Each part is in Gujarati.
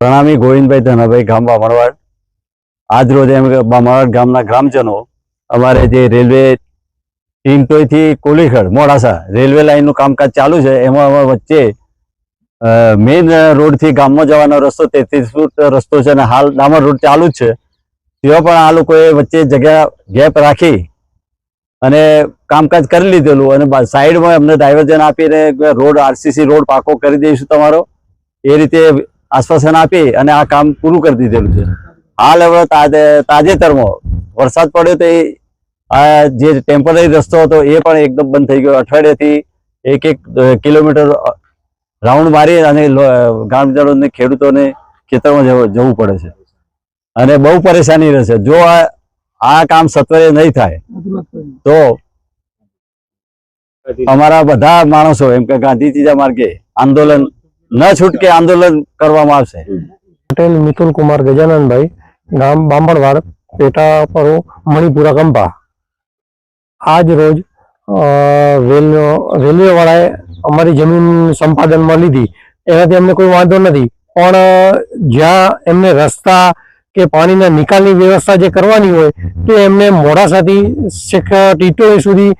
પ્રણામી ગોવિંદભાઈ ધનાભાઈ ગામ બામણવાડ આજ રોજ એમ બામણવાડ ગામના ગ્રામજનો અમારે જે રેલવે ટીમટોયથી કોલીખડ, મોડાસા રેલવે લાઇનનું કામકાજ ચાલુ છે. એમાં અમારે વચ્ચે મેઇન રોડથી ગામમાં જવાનો રસ્તો તેત્રીસ ફૂટ રસ્તો છે અને હાલ ડામર રોડ ચાલુ જ છે. તેવા પણ આ લોકોએ વચ્ચે જગ્યા ગેપ રાખી અને કામકાજ કરી લીધેલું અને સાઈડમાં અમને ડાયવર્જન આપીને રોડ, આરસીસી રોડ પાકો કરી દઈશું તમારો. એ રીતે આશ્વાસન આપી અને આ કામ પૂરું કરી દીધેલું છે. હાલ હવે તાજેતરમાં વરસાદ પડ્યો તો જે ટેમ્પરરી રસ્તો હતો એ પણ એકદમ બંધ થઈ ગયો. અઠવાડિયાથી એક એક કિલોમીટર રાઉન્ડ મારી અને ગામજનોને, ખેડૂતોને ખેતરમાં જવું પડે છે. અને બહુ પરેશાની રહેશે. જો આ આ કામ સત્વરે નહીં થાય, તો અમારા બધા માણસો, એમ કે ગાંધી માર્ગે આંદોલન ન છૂટકે આંદોલન કરવામાં આવશે. પટેલ મિથુન કુમાર ગજાનંદભાઈ ગામ બાંબણવાડ પેટા પરો મણિપુરા કંપા આજ રોજ રેલવે રેલવે વાળાએ અમારી જમીન સંપાદનમાં લીધી. એનાથી અમને કોઈ વાંધો નથી. પણ જ્યાં એમને રસ્તા કે પાણીના નિકાલની વ્યવસ્થા જે કરવાની હોય તો એમને મોડાસાથી ટીટોળી સુધી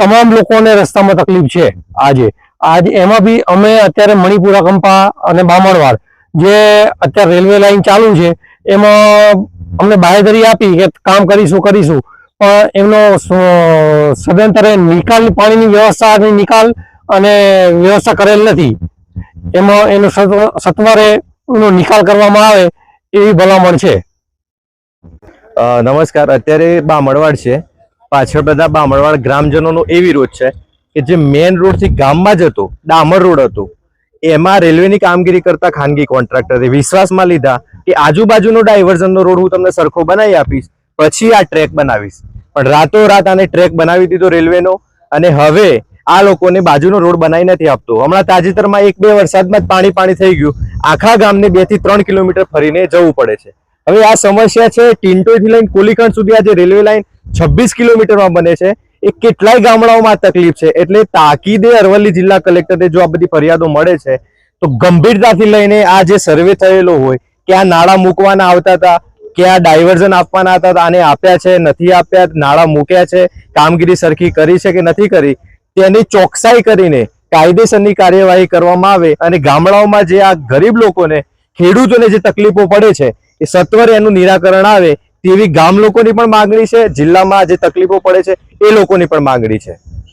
તમામ લોકોને રસ્તામાં તકલીફ છે આજે. આજ એમાં બી અમે અત્યારે મણિપુરા, કંપા અને બામણવાડ જે અત્યારે રેલવે લાઈન ચાલુ છે, એમાં અમને બાહેધરી આપી કે કામ કરીશું કરીશું. પણ એમનો સદંતરે નિકાલ, પાણીની વ્યવસ્થા નિકાલ અને વ્યવસ્થા કરેલ નથી. એમાં એનો સત્વ- સત્વરે એનો નિકાલ કરવામાં આવે એવી ભલામણ છે. નમસ્કાર. અત્યારે બામણવાડ છે. પાછળ બધા બામણવાડ ગ્રામજનોનો એવી રોજ છે કે જે મેઇન રોડથી ગામમાં જતો ડામર રોડ હતો, એમાં રેલવેની કામગીરી કરતા ખાનગી કોન્ટ્રાક્ટરે વિશ્વાસમાં લીધા કે આજુબાજુનો ડાયવર્ઝનનો રોડ હું તમને સરખો બનાવી આપીશ, પછી આ ટ્રેક બનાવીશ. પણ રાતોરાત આને ટ્રેક બનાવી દીધો રેલવેનો અને હવે આ લોકોને બાજુનો રોડ બનાવી નથી આપતો. હમણાં તાજેતરમાં એક બે વરસાદમાં જ પાણી પાણી થઈ ગયું. આખા ગામને બેથી ત્રણ કિલોમીટર ફરીને જવું પડે છે. હવે આ સમસ્યા છે ટિન્ટોથી લઈને કોલીખંડ સુધી આ જે રેલવે લાઈન છવ્વીસ કિલોમીટરમાં બને છે. એ કેટલાય ગામડાઓમાં તકલીફ છે. એટલે તાકીદે અરવલ્લી જિલ્લા કલેક્ટરે જો આ બધી ફરિયાદો મળે છે, તો ગંભીરતાથી લઈને આ જે સર્વે થયેલો હોય કે આ નાળા મૂકવાના આવતા હતા કે આ ડાયવર્ઝન આપવાના હતા, આને આપ્યા છે, નથી આપ્યા, નાળા મૂક્યા છે, કામગીરી સરખી કરી છે કે નથી કરી, તેની ચોકસાઈ કરીને કાયદેસરની કાર્યવાહી કરવામાં આવે અને ગામડાઓમાં જે આ ગરીબ લોકોને, ખેડૂતોને જે તકલીફો પડે છે, એ સત્વરે એનું નિરાકરણ આવે તેવી ગામ લોકોની પણ માંગણી છે, જિલ્લામાં જે તકલીફો પડે છે, એ લોકોની પણ માંગણી છે.